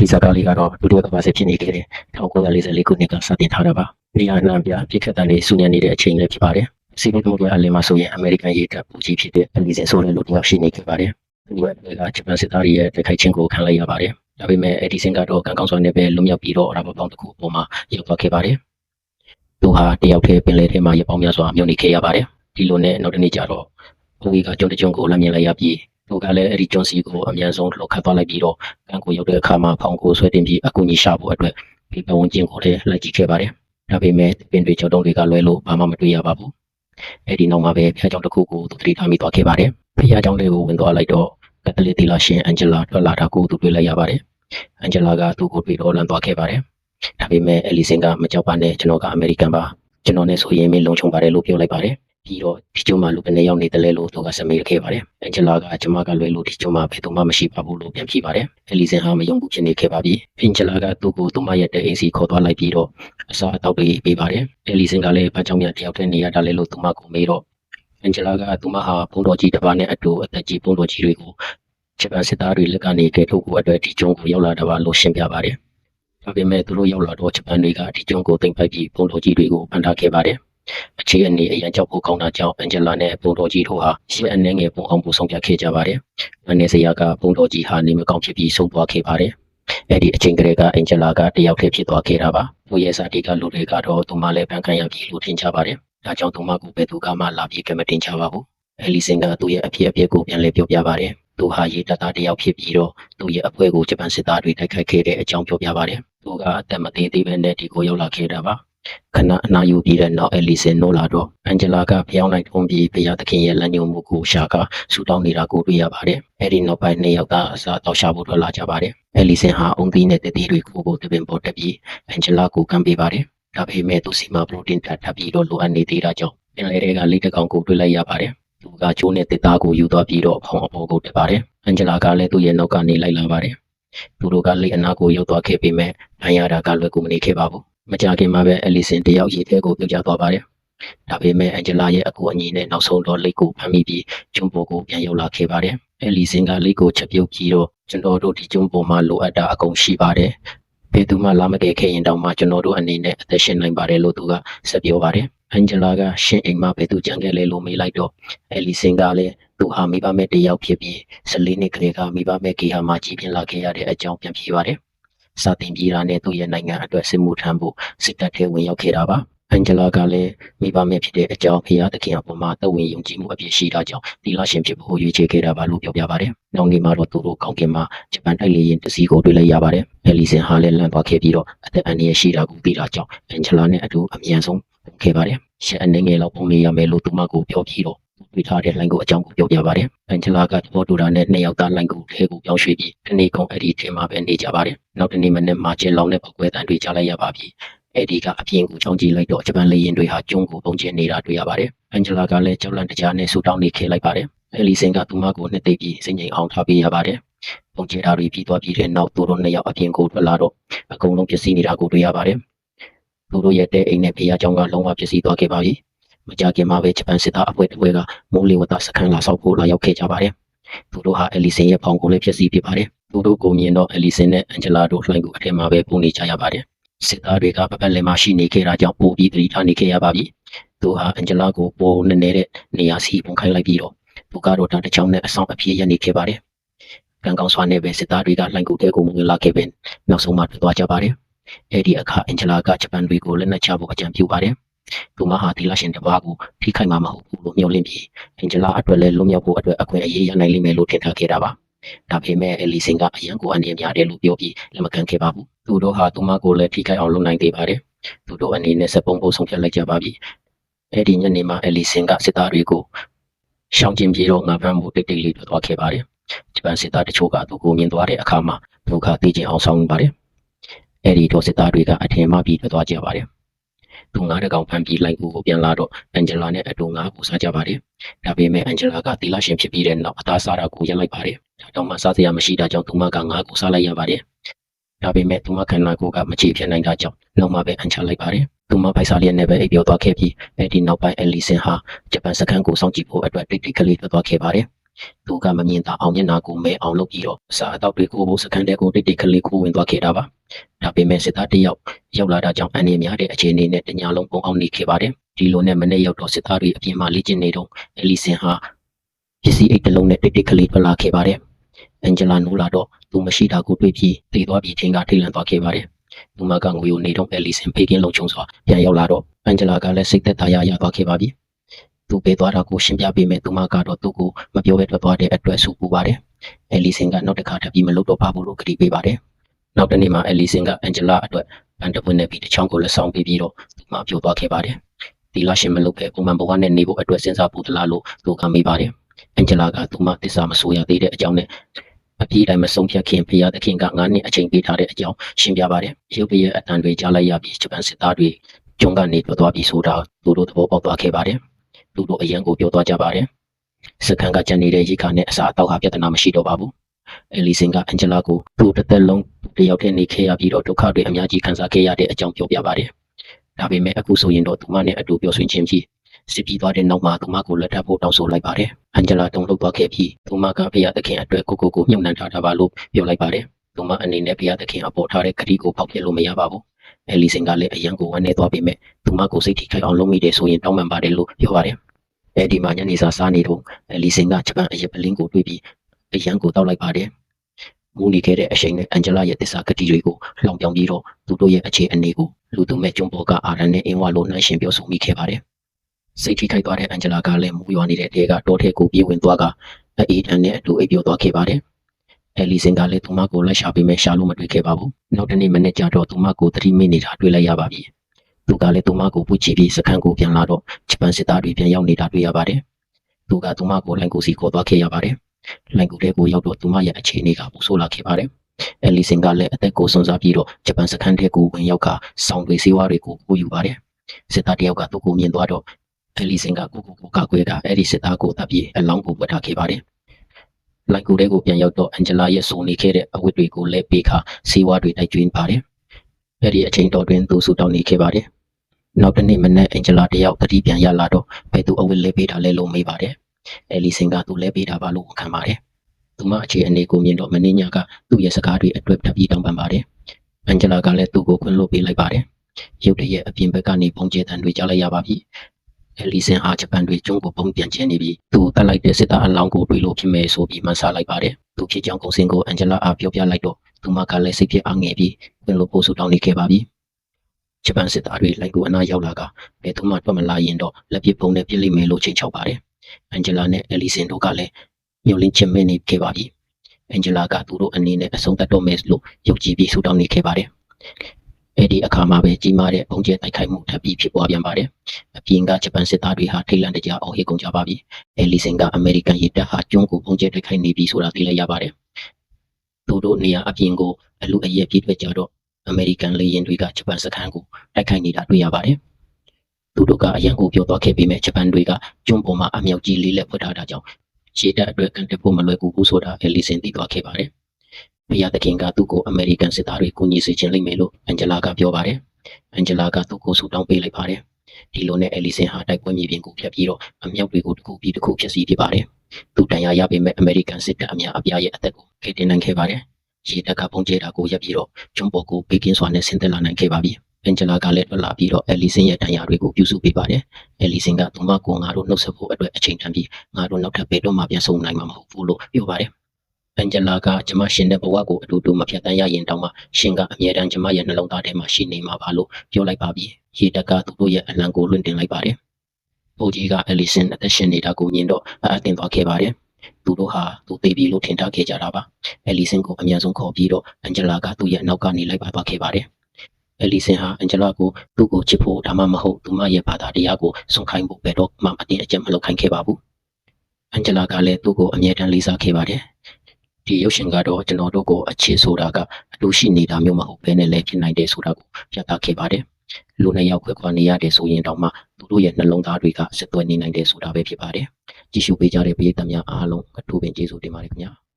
ဒီဇာကားလေးကတော့ဒုတိယကမ္ဘာစစ်ဖြစ်နေခဲ့တဲ့1944ခုနှစ်ကစတင်ထားတာပါနေရာနှံပြပြစ်ခတ်တန်လေးစုညံနေတဲ့အချိန်လည်းဖြစ်ပါတယ်စီးပွားရေးအလင်းမှာဆိုရင်အမေရိကန်ရေတပ်ပူကြီးဖြစ်တဲ့အလီဇင်ဆိုတဲ့လူတစ်ယောက်ရှိနေခဲ့ပါတယ်သူကဂျပန်စစ်သားတွေရဲ့တိုက်ခိုက်ခြင်းကိုခံလိုက်ရပါတယ်ဒါပေမဲ့အဲ့ဒီစင်ကတော့ကံကောင်းစွာနဲ့ပဲလွတ်မြောက်ပြီးတော့အရာပေါင်းတစ်ခုအပေါ်မှာရောက်သွားခဲ့ပါတယ်သူဟာတယောက်တည်းပင်လယ်ထဲမှာရပောင်းများစွာမြုပ်နေခဲ့ရပါတယ်ဒီလိုနဲ့နောက်တစ်နေ့ကျတော့ဘုံကြီးကကျုံတကျုံကိုလမ်းမြင်လိုက်ရပြီး သူကလည်းအဲ့ဒီကျွန်းစီကိုအမြန်ဆုံးလှုပ်ခတ်သွားလိုက်ပြီးတော့ကံကိုရောက်တဲ့အခါမှာဖောင်ကိုဆွဲတင်ပြီးအကူကြီးရှာဖို့အတွက်ဒီပဝန်းကျင်ကိုလည်းလိုက်ကြည့်ခဲ့ပါတယ်ဒါပေမဲ့ပင်တွေကြောက်တုံးတွေကလွဲလို့ဘာမှမတွေ့ရပါဘူးအဲ့ဒီနောက်မှာပဲဖျားကြောင်တစ်ခုကိုသူသတိထားမိသွားခဲ့ပါတယ်ဖျားကြောင်လေးကိုဝင်သွားလိုက်တော့ကက်သလစ်တီလာရှင်အန်ဂျလာထွက်လာတာကိုသူတွေ့လိုက်ရပါတယ်အန်ဂျလာကသူ့ကိုတွေ့တော့လမ်းသွားခဲ့ပါတယ်ဒါပေမဲ့အလီစင်ကမကြောက်ပါနဲ့ကျွန်တော်ကအမေရိကန်ပါကျွန်တော်နဲ့ဆိုရင်မင်းလုံခြုံပါတယ်လို့ပြောလိုက်ပါတယ် ပြီးတော့ဒီကျုံမှာလူကနေရောက်နေတယ်လေလို့သူကစမေးခဲ့ပါတယ်အန်ဂျလာကကျွန်မကလွယ်လို့ဒီကျုံမှာဘယ်သူမှမရှိပါဘူးလို့ပြန်ဖြေပါတယ်အလီစင်ဟာမယုံဘူးဖြစ်နေခဲ့ပါပြီအန်ဂျလာကသူ့ကိုသူမရဲ့တဲ့အိမ်စီခေါ်သွားလိုက်ပြီးတော့အစားအသောက်တွေပေးပါတယ်အလီစင်ကလည်းဘာကြောင့်များတယောက်တည်းနေရတာလဲလို့သူမကိုမေးတော့အန်ဂျလာကသူမဟာဘုံတော်ကြီးတစ်ပါးနဲ့အတူအသက်ကြီးဘုံတော်ကြီးတွေကိုဂျပန်စစ်သားတွေလက်ကနေကဲထုတ်ဖို့အတွက်ဒီကျုံကိုရောက်လာတာပါလို့ရှင်းပြပါတယ်ဒါပေမဲ့သူတို့ရောက်လာတော့ဂျပန်တွေကဒီကျုံကိုတင်ပိုက်ပြီးဘုံတော်ကြီးတွေကိုဖန်ထားခဲ့ပါတယ် အခြေအနေအရန်ကြောက်ဖို့ကောင်းတာကြောင့်အန်ဂျလာနဲ့ဘုံတော်ကြီးတို့ဟာရှစ်အနေငယ်ပုံအောင်ပုံဆောင်ပြခဲ့ကြပါတယ်။မနေ့စရာကဘုံတော်ကြီးဟာနေမကောင်းဖြစ်ပြီးဆုံးသွားခဲ့ပါတယ်။အဲ့ဒီအချိန်ကလေးကအန်ဂျလာကတယောက်တည်းဖြစ်သွားခဲ့တာပါ။သူရဲ့စာတီကလူတွေကတော့သူမလည်းပန်းခံရပြီလို့ထင်ကြပါတယ်။ဒါကြောင့်သူမကိုဘယ်သူကမှလာပြီးကမတင်ကြပါဘူး။အဲလီစင်ကသူ့ရဲ့အဖြစ်အပျက်ကိုပြန်လည်ပြောပြပါတယ်။သူဟာရေတပ်သားတယောက်ဖြစ်ပြီးတော့သူ့ရဲ့အဖွဲ့ကိုဂျပန်စစ်သားတွေတိုက်ခိုက်ခဲ့တဲ့အကြောင်းပြောပြပါတယ်။သူကအသက်မသေးသေးပဲနဲ့ဒီကိုရောက်လာခဲ့တာပါ။ ခဏအနာယူပြီးတဲ့နောက်အဲလီစင်နိုးလာတော့အန်ဂျလာကဖျောင်းလိုက်ထုံးပြီးဘုရားသခင်ရဲ့လက်ညှိုးမှုကိုရှာကဆူတောင်းနေတာကိုတွေ့ရပါတယ်။အဲဒီနောက်ပိုင်းနှစ်ယောက်သားအစားတောက်ရှာဖို့ထွက်လာကြပါတယ်။အဲလီစင်ဟာအုံသီးနဲ့တတိတွေကိုကိုတပင်ပေါ်တက်ပြီးအန်ဂျလာကိုကမ်းပေးပါတယ်။ဒါပေမဲ့သူစီမှာပရိုတင်းထပ်ထပ်ပြီးတော့လိုအပ်နေသေးတာကြောင့်ပင်လယ်တွေကလိတ်တကောင်ကိုတွေ့လိုက်ရပါတယ်။သူကချိုးနဲ့တစ်သားကိုယူသွားပြီးတော့ဖောင်အပေါ်ကိုတက်ပါတယ်။အန်ဂျလာကလည်းသူ့ရဲ့နောက်ကနေလိုက်လာပါတယ်။သူတို့ကလိတ်အနာကိုရောက်သွားခဲ့ပေမဲ့အန်ရတာကလွယ်ကူမနေခဲ့ပါဘူး။ မကြခင်မှာပဲအလီစင်တယောက်ရေထဲကိုပြုတ်ကျသွားပါတယ်။ဒါပေမဲ့အန်ဂျလာရဲ့အကူအညီနဲ့နောက်ဆုံးတော့လိတ်ကိုဖမ်းမိပြီးကျွန်းပေါ်ကိုပြန်ရောက်လာခဲ့ပါတယ်။အလီစင်ကလိတ်ကိုချက်ပြုတ်ပြီးတော့ကျွန်တော်တို့ဒီကျွန်းပေါ်မှာလိုအပ်တာအကုန်ရှိပါတယ်။ဘယ်သူမှလာမကယ်ခဲ့ရင်တောင်မှကျွန်တော်တို့အနေနဲ့အသက်ရှင်နိုင်ပါတယ်လို့သူကဆက်ပြောပါတယ်။အန်ဂျလာကရှင်အိမ်မှာဘယ်သူကြံခဲ့လဲလို့မေးလိုက်တော့အလီစင်ကလည်းသူဟာမိဘမဲ့တယောက်ဖြစ်ပြီး14နှစ်ကလေးကမိဘမဲ့ကေဟာမှာကြီးပြင်းလာခဲ့ရတဲ့အကြောင်းပြန်ပြပါတယ်။ စာတင်ပြေးတာနဲ့သူ့ရဲ့နိုင်ငံအတွက်စစ်မှုထမ်းဖို့စစ်တပ်ထဲဝင်ရောက်ခဲ့တာပါ။အန်ဂျလာကလည်းမိဘမဲ့ဖြစ်တဲ့အကြောင်းဖရာသခင်အပေါ်မှာတဝင်ယုံကြည်မှုအပြည့်ရှိတာကြောင့်ဒီလရှင်ဖြစ်ဖို့ရွေးချယ်ခဲ့တာပါလို့ပြောပြပါတယ်။နောက်နေ့မှာတော့သူတို့ကောင်းကင်မှာဂျပန်တိုက်လေယာဉ်တစ်စီးကိုတွေ့လိုက်ရပါတယ်။အဲလီစင်ဟာလည်းလန့်သွားခဲ့ပြီးတော့အသက်အန္တရာယ်ရှိတာကိုသိတာကြောင့်အန်ဂျလာနဲ့အတူအမြန်ဆုံးခဲ့ပါတယ်။ရှက်အနေငယ်လောက်ပုံနေရမယ်လို့သူမကိုပြောပြီးတော့ တွေ့ထားတဲ့လိုင်းကိုအကြောင်းကိုပြောပြပါတယ်။အန်ဂျလာကသဘောတူတာနဲ့နှစ်ယောက်သားလိုင်းကိုထဲကိုပြောင်းရွှေ့ပြီးတနေ့ကုန်အဲ့ဒီထဲမှာပဲနေကြပါတယ်။နောက်တနေ့မနေ့မှာကျင်းလောင်တဲ့ပောက်ကွဲတန်တွေကြားလိုက်ရပါပြီ။အဲ့ဒီကအပြင်ကိုချောင်းကြည့်လိုက်တော့ဂျပန်လေယာဉ်တွေဟာကျုံးကိုပုံကျင်းနေတာတွေ့ရပါတယ်။အန်ဂျလာကလည်းကြောက်လန့်တကြားနဲ့ဆူတောင်းနေခဲ့လိုက်ပါတယ်။အဲလီစင်ကသူမကိုနှစ်သိပ်ပြီးစိတ်ငြိမ်အောင်ထားပေးရပါတယ်။ပုံကျင်းတာတွေပြီးသွားပြီးတဲ့နောက်သူတို့နှစ်ယောက်အပြင်ကိုထွက်လာတော့အကုန်လုံးပျက်စီးနေတာကိုတွေ့ရပါတယ်။သူတို့ရဲ့တဲ့အိမ်နဲ့ဖေးရချောင်းကလုံးဝပျက်စီးသွားခဲ့ပါပြီ။ မကြခင်မှာပဲဂျပန်စစ်သားအဖွဲ့တစ်ဖွဲ့ကမိုးလေဝသစခန်းလာဆောက်ဖို့လာရောက်ခဲ့ကြပါတယ်။သူတို့ဟာအလီစင်ရဲ့ဖောင်ကိုလည်းဖျက်ဆီးပြပါတယ်။သူတို့ကိုမြင်တော့အလီစင်နဲ့အန်ဂျလာတို့လှိုင်းကိုအထက်မှာပဲပုံနေကြရပါတယ်။စစ်သားတွေကပပတ်လည်မှာရှိနေခဲ့တာကြောင့်ပိုပြီးသတိထားနေခဲ့ရပါပြီ။သူဟာအန်ဂျလာကိုပိုနည်းနည်းတဲ့နေရာစီပုံခိုင်းလိုက်ပြီးတော့သူကတော့တာတစ်ချောင်းနဲ့အဆောင်အပြေးရနေခဲ့ပါတယ်။ကံကောင်းစွာနဲ့ပဲစစ်သားတွေကလှိုင်းကိုတဲကိုဝင်လာခဲ့ပင်နောက်ဆုံးမှထွက်သွားကြပါတယ်။အဲဒီအခါအန်ဂျလာကဂျပန်တွေကိုလက်နက်ချဖို့အကြံပြုပါတယ်။ သူမဟာဒီလရှင်တစ်ပါးကိုထိခိုက်မှာမဟုတ်ဘူးလို့မျှော်လင့်ပြီးအန်ဂျလာအတွက်လည်းလွတ်မြောက်ဖို့အတွက်အခွင့်အရေးရနိုင်လိမ့်မယ်လို့ထင်ထားခဲ့တာပါ။ဒါပေမဲ့အလီစင်ကအရန်ကိုအနေများတယ်လို့ပြောပြီးလက်မခံခဲ့ပါဘူး။သူတို့ဟာသူမကိုလည်းထိခိုက်အောင်လုပ်နိုင်သေးပါတယ်။သူတို့အနေနဲ့စပုံပုံဆုံးဖြတ်လိုက်ကြပါပြီ။အဲဒီညနေမှာအလီစင်ကစစ်သားတွေကိုရှောင်းကျင်ပြေတော့ငါဖမ်းဖို့တိတ်တိတ်လေးထွက်သွားခဲ့ပါတယ်။ဂျပန်စစ်သားတချို့ကသူကိုမြင်သွားတဲ့အခါမှာသူကသိကျင်အောင်ဆောင်ပါတယ်။အဲဒီတော့စစ်သားတွေကအထင်မှားပြီးထွက်သွားကြပါတယ်။ သူငါးတကောင်ဖမ်းပြီးလိုက်ကိုကိုပြန်လာတော့အန်ဂျလာနဲ့အတူငါးကိုစားကြပါတယ်။ဒါပေမဲ့အန်ဂျလာကတီလာရှင်ဖြစ်ပြီးတဲ့နောက်အသားစားတာကိုရပ်လိုက်ပါတယ်။ဒါတော့မှစားစရာမရှိတာကြောင့်သူမကငါးကိုစားလိုက်ရပါတယ်။ဒါပေမဲ့သူမခန္ဓာကိုယ်ကမချေဖြစ်နိုင်တာကြောင့်နောက်မှပဲအန်ချလိုက်ပါတယ်။သူမပိုက်စားလျက်နဲ့ပဲအိပ်ပျော်သွားခဲ့ပြီးအဲဒီနောက်ပိုင်းအလီစင်ဟာဂျပန်စကန်ကိုစောင့်ကြည့်ဖို့အတွက်တိတ်တိတ်ကလေးထွက်သွားခဲ့ပါတယ် သူကမမြင်သာအောင်မျက်နှာကိုမဲအောင်လုပ်ပြီးတော့အစာအသောက်တွေကိုစကန်တဲ့ကိုတိတ်တိတ်ကလေးကိုဝင်သွားခဲ့တာပါဒါပေမဲ့စစ်သားတစ်ယောက်ရောက်လာတာကြောင့်အန်နေများတဲ့အခြေအနေနဲ့တညာလုံးပုံအောင်နေခဲ့ပါတယ်ဒီလိုနဲ့မနေ့ရောက်တော့စစ်သားတွေအပြင်မှာလေ့ကျင့်နေတော့အလီစင်ဟာပစ္စည်းအိတ်တစ်လုံးနဲ့တိတ်တိတ်ကလေးထွက်လာခဲ့ပါတယ်အန်ဂျလာနိုလာတော့သူမရှိတာကိုတွေ့ပြီးတည်သွားပြီးချင်းကထိတ်လန့်သွားခဲ့ပါတယ်သူမကငွေကိုနေတော့အလီစင်ဖေးကင်းလုံချုံစွာပြန်ရောက်လာတော့အန်ဂျလာကလည်းစိတ်သက်သာရရသွားခဲ့ပါပြီ သူပေးသွားတာကိုရှင်းပြပေးမယ်သူမကတော့သူ့ကိုမပြောဘဲထွက်သွားတဲ့အတွက်ဆူပူပါတယ်အလီစင်ကနောက်တစ်ခါထပ်ပြီးမလုပ်တော့ပါဘူးလို့ကတိပေးပါတယ်နောက်တစ်နေ့မှာအလီစင်ကအန်ဂျလာအတွက်ပန်တပွင့်နဲ့ပြီးတစ်ချောင်းကိုလက်ဆောင်ပေးပြီးတော့သူမပြောသွားခဲ့ပါတယ်ဒီလာရှင်မလုပ်ပဲပုံမှန်ဘဝနဲ့နေဖို့အတွက်စဉ်းစားဖို့တလားလို့သူကမေးပါတယ်အန်ဂျလာကသူမတစ္ဆာမဆိုရသေးတဲ့အကြောင်းနဲ့အပြေးတိုင်းမဆုံးဖြတ်ခင်ဖရာသခင်ကငါးနှစ်အချိန်ပေးထားတဲ့အကြောင်းရှင်းပြပါတယ်ရုပ်တရက်အတန်တွေကြားလိုက်ရပြီးဂျပန်စစ်သားတွေကျုံကနေထွက်သွားပြီးဆိုတာသူတို့သဘောပေါက်သွားခဲ့ပါတယ် သူတို့အရန်ကိုပြောသွားကြပါတယ်စကန်ကကြံနေတဲ့ရိခါနဲ့အစာအသောက်ဟာပြဿနာမရှိတော့ပါဘူးအဲလီစင်ကအန်ဂျလာကိုသူ့တစ်သက်လုံးတယောက်တည်းနေခဲ့ရပြီးတော့ဒုက္ခတွေအများကြီးခံစားခဲ့ရတဲ့အကြောင်းပြောပြပါတယ်ဒါပေမဲ့အခုဆိုရင်တော့သူမနဲ့အတူပြောဆွေးခြင်းကြီးစစ်ပြီးသွားတဲ့နောက်မှာသူမကိုလက်ထပ်ဖို့တောင်းဆိုလိုက်ပါတယ်။အန်ဂျလာတုံ့လောက်သွားခဲ့ပြီးသူမကဖရာသခင်အတွက်ကိုကိုကိုမြုပ်နှံထားတာပါလို့ပြောလိုက်ပါတယ်။သူမအနေနဲ့ဖရာသခင်အပေါ်ထားတဲ့ခရီးကိုဖောက်ပြလို့မရပါဘူး။ အဲလီစင်ကလည်းအရန်ကိုဝမ်းနေသွားပေမဲ့သူမကိုစိတ်ထိခိုက်အောင်လုပ်မိတယ်ဆိုရင်တောင်းပန်ပါတယ်လို့ပြောပါတယ်။အဲဒီမှာညနေစာစားနေတော့အဲလီစင်ကဂျပန်အရက်ပလင်းကိုတွေ့ပြီးအရန်ကိုတောက်လိုက်ပါတယ်။မူနေခဲ့တဲ့အချိန်နဲ့အန်ဂျလာရဲ့တစ္ဆာကတိတွေကိုလှောင်ပြောင်ပြီးတော့သူတို့ရဲ့အခြေအနေကိုလူသူမဲ့ကျုံပေါ်ကအာရန်နဲ့အင်းဝါလိုနှိုင်းရှင်ပြောဆိုမိခဲ့ပါတယ်။စိတ်ထိခိုက်သွားတဲ့အန်ဂျလာကလည်းမူရွာနေတဲ့တဲကတောထဲကိုပြေးဝင်သွားကအေးတန်နဲ့အတူအိပ်ပျော်သွားခဲ့ပါတယ်။ အဲလီစင်ကလည်းသူမကိုလိုက်ရှာပေးမဲ့ရှာလို့မတွေ့ခဲ့ပါဘူး။နောက်တနေ့မနေ့ကျတော့သူမကိုသတိမိနေတာတွေ့လိုက်ရပါပြီ။သူကလည်းသူမကိုပူချီပြီးစခန်းကိုပြန်လာတော့ဂျပန်စစ်သားတွေပြန်ရောက်နေတာတွေ့ရပါတယ်။သူကသူမကိုလိုင်ကိုစီခေါ်သွားခဲ့ရပါတယ်။လိုင်ကိုတဲကိုရောက်တော့သူမရဲ့အခြေအနေကပူဆိုးလာခဲ့ပါတယ်။အဲလီစင်ကလည်းအသက်ကိုစွန့်စားပြီးတော့ဂျပန်စခန်းထဲကိုဝင်ရောက်ကစောင်းတွေစေဝါတွေကိုကိုယူပါတယ်။စစ်သားတယောက်ကသူ့ကိုမြင်သွားတော့အဲလီစင်ကကိုကိုကိုကကွေးတာအဲ့ဒီစစ်သားကိုတပ်ပြီးအလောင်းကိုပွက်ထားခဲ့ပါတယ်။ လိုက်ကူတဲကိုပြန်ရောက်တော့အန်ဂျလာရဲ့ဆိုနေခဲ့တဲ့အဝတ်တွေကိုလဲပေးခါစေဝါတွေတိုက်ကျွင်းပါတယ်။အဲ့ဒီအချိန်တော်တွင်သူဆူတောင်းနေခဲ့ပါတယ်။နောက်တစ်နေ့မနေ့အန်ဂျလာတယောက်တတိပြန်ရလာတော့ဘယ်သူအဝတ်လဲပေးတာလဲလို့မေးပါတယ်။အဲလီစင်ကသူလဲပေးတာပါလို့ခံပါတယ်။သူမအခြေအနေကိုမြင်တော့မင်းညာကသူ့ရဲ့စကားတွေအတွက်ထပ်ပြီးတောင်းပန်ပါတယ်။အန်ဂျလာကလည်းသူ့ကိုခွင့်လွှတ်ပေးလိုက်ပါတယ်။ရုပ်တရက်အပြင်ဘက်ကနေပုံကျဲတန်တွေကြားလိုက်ရပါပြီ။ အဲလီစင်အားဂျပန်တွေကျုံးကိုပုံပြန်ချနေပြီးသူတက်လိုက်တဲ့စစ်သားအလောင်းကိုတွေ့လို့ဖြစ်မယ်ဆိုပြီးမှန်းဆလိုက်ပါတယ်။သူဖြစ်ကြောင်းကုန်စင်ကိုအန်ဂျလာအားပြောပြလိုက်တော့သူမကလည်းစိတ်ဖြစ်အားငယ်ပြီးခွင့်လွှတ်ဖို့ဆုတောင်းနေခဲ့ပါပြီ။ဂျပန်စစ်သားတွေလိုက်ကိုအနာရောက်လာကဘယ်သူမှတွက်မလာရင်တော့လက်ပစ်ပုံနဲ့ပြစ်လိမ့်မယ်လို့ချိန်ချောက်ပါတယ်။အန်ဂျလာနဲ့အဲလီစင်တို့ကလည်းမျောလင်းချင်မနေခဲ့ပါပြီ။အန်ဂျလာကသူတို့အနေနဲ့အဆုံးသတ်တော့မယ်လို့ယုံကြည်ပြီးဆုတောင်းနေခဲ့ပါတယ်။ အဲ့ဒီအခါမှာပဲကြီးမားတဲ့ပုံကျဲတိုက်ခိုက်မှုထပ်ပြီးဖြစ်ပွားပြန်ပါတယ်။အပြင်ကဂျပန်စစ်သားတွေဟာထိတ်လန့်တကြားအော်ဟစ်ကုန်ကြပါပြီ။အဲလီစင်ကအမေရိကန်ရေတပ်ဟာကျွန်းကိုပုံကျဲတိုက်ခိုက်နေပြီဆိုတာသိလိုက်ရပါတယ်။သူတို့နေရာအပြင်ကိုအလူအယက်ပြေးထွက်ကြတော့အမေရိကန်လေယာဉ်တွေကဂျပန်စခန်းကိုတိုက်ခိုက်နေတာတွေ့ရပါတယ်။သူတို့ကအရန်ကိုပြောသွားခဲ့ပေမဲ့ဂျပန်တွေကကျွန်းပေါ်မှာအမြောက်ကြီးလေးလက်ဖွက်ထားတာကြောင့်ရေတပ်အတွက်ကန်တက်ဖို့မလွယ်ကူဘူးဆိုတာအဲလီစင်သိသွားခဲ့ပါတယ်။ ဘုရားသခင်ကသူ့ကိုအမေရိကန်စစ်သားတွေကူညီစေခြင်းလိမ့်မယ်လို့အန်ဂျလာကပြောပါတယ်။အန်ဂျလာကသူ့ကိုဆူတောင်းပေးလိုက်ပါတယ်။ဒီလိုနဲ့အဲလီစင်ဟာတိုက်ပွဲမြေပြင်ကိုဖျက်ပြီးတော့အမြောက်တွေကိုတစ်ခုပြီးတစ်ခုဖျက်ဆီးပြပါတယ်။သူတန်ရာရပေမဲ့အမေရိကန်စစ်တပ်အများအပြားရဲ့အသက်ကိုခေတင်နိုင်ခဲ့ပါတယ်။ရေတပ်ကပုံကျဲတာကိုရပ်ပြီးတော့ကျွန်းပေါ်ကိုဘေးကင်းစွာနဲ့ဆင်းသက်လာနိုင်ခဲ့ပါပြီ။အန်ဂျလာကလည်းထွက်လာပြီးတော့အဲလီစင်ရဲ့တန်ရာတွေကိုပြုစုပေးပါတယ်။အဲလီစင်ကသူမကိုငါတို့နှုတ်ဆက်ဖို့အတွက်အချိန်တန်ပြီးငါတို့နောက်ထပ်ဘယ်တော့မှပြန်ဆုံနိုင်မှာမဟုတ်ဘူးလို့ပြောပါတယ်။ အန်ဂျလာကကျမရှင်တဲ့ဘဝကိုအတူတူမဖြတ်တန်းရရင်တောင်မှရှင်ကအမြဲတမ်းကျမရဲ့နှလုံးသားထဲမှာရှိနေမှာပါလို့ပြောလိုက်ပါပြီ။ရေတက်ကသူတို့ရဲ့အလံကိုလွှင့်တင်လိုက်ပါတယ်။ဘိုးကြီးကအလီစင်အသက်ရှင်နေတာကိုမြင်တော့အအတင်သွားခဲ့ပါတယ်။သူတို့ဟာသူသိပြီလို့ထင်ထားခဲ့ကြတာပါ။အဲလီစင်ကိုအမြန်ဆုံးခေါ်ပြီးတော့အန်ဂျလာကသူ့ရဲ့နောက်ကနေလိုက်ပါသွားခဲ့ပါတယ်။အဲလီစင်ဟာအန်ဂျလာကိုသူ့ကိုချစ်ဖို့ဒါမှမဟုတ်သူမရဲ့ဘာသာတရားကိုစွန့်ခိုင်းဖို့ဘယ်တော့မှအတင်းအကျပ်မလုပ်ခိုင်းခဲ့ပါဘူး။အန်ဂျလာကလည်းသူ့ကိုအမြဲတမ်းလေးစားခဲ့ပါတယ်။ ဒီရုပ်ရှင်ကတော့ကျွန်တော်တို့ကိုအချစ်ဆိုတာကအတူရှိနေတာမျိုးမဟုတ်ဘဲနဲ့လည်းဖြစ်နိုင်တယ်ဆိုတာကိုပြသခဲ့ပါတယ်။လူနှစ်ယောက်ခွဲခွာနေရတယ်ဆိုရင်တောင်မှသူတို့ရဲ့နှလုံးသားတွေကဆက်သွယ်နေနိုင်တယ်ဆိုတာပဲဖြစ်ပါတယ်။ကြည့်ရှုပေးကြတဲ့ပရိသတ်များအားလုံးအထူးပင်ကျေးဇူးတင်ပါတယ်ခင်ဗျာ။